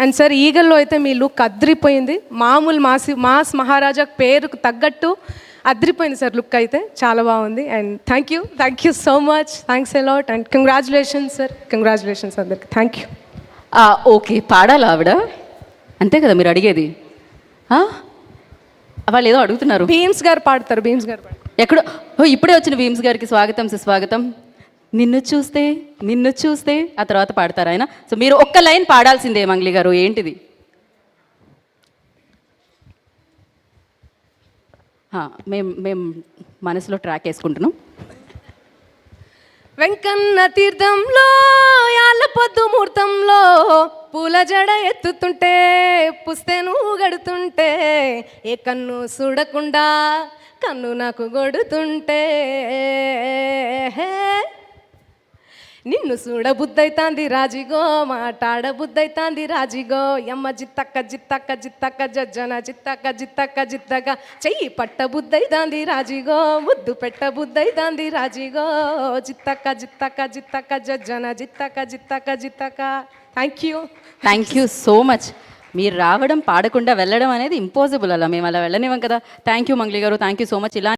And sir ఈగల్లో అయితే మీ look అద్రిపోయింది. మామూలు మాసి మాస్ మహారాజా పేరుకు తగ్గట్టు అద్రిపోయింది సార్ లుక్ అయితే. చాలా బాగుంది. And thank you thank you so much thanks a lot and congratulations sir congratulations అందరికి. Thank you okay. పాడాలా ఆవిడ? అంతే కదా మీరు అడిగేది? వాళ్ళు ఏదో అడుగుతున్నారు. భీమ్స్ గారు పాడతారు. భీమ్స్ గారు ఎక్కడో ఇప్పుడే వచ్చిన భీమ్స్ గారికి స్వాగతం సుస్వాగతం. నిన్ను చూస్తే నిన్ను చూస్తే ఆ తర్వాత పాడతారు ఆయన. సో మీరు ఒక్క లైన్ పాడాల్సిందే మంగ్లీ గారు ఏంటిది? మేం మేము మనసులో ట్రాక్ వేసుకుంటున్నాం. వెంకన్న తీర్థంలో యాళ్ళ పొద్దు ముహూర్తంలో పూల జడ ఎత్తుతుంటే పుస్తెను గడుతుంటే ఏ కన్ను చూడకుండా కన్ను నాకు గొడుతుంటే నిన్ను చూడబుద్దైతాంది రాజిగో మాటాడ బుద్ధైతాంది రాజిగో. యమ్మ జిత్తక్క జిత్తక్క జిత్తక్క జజ్జన జిత్తక్క జిత్తక్క జిత్తక చెయ్యి పట్ట బుద్ధైతాంది రాజిగో ముద్దు పెట్ట బుద్ధైతాంది రాజిగో. జిత్తక్క జిత్తక్క జిత్తక్క జజ్జన జిత్తక్క జిత్తక్క జిత్తక్క. Thank you thank you so much మీరు రావడం పాడకుండా వెళ్ళడం అనేది ఇంపాసిబుల్ అలా. మేము అలా వెళ్ళనివ్వం కదా. థ్యాంక్ యూ మంగ్లీ గారు. థ్యాంక్ యూ సో మచ్ ఇలా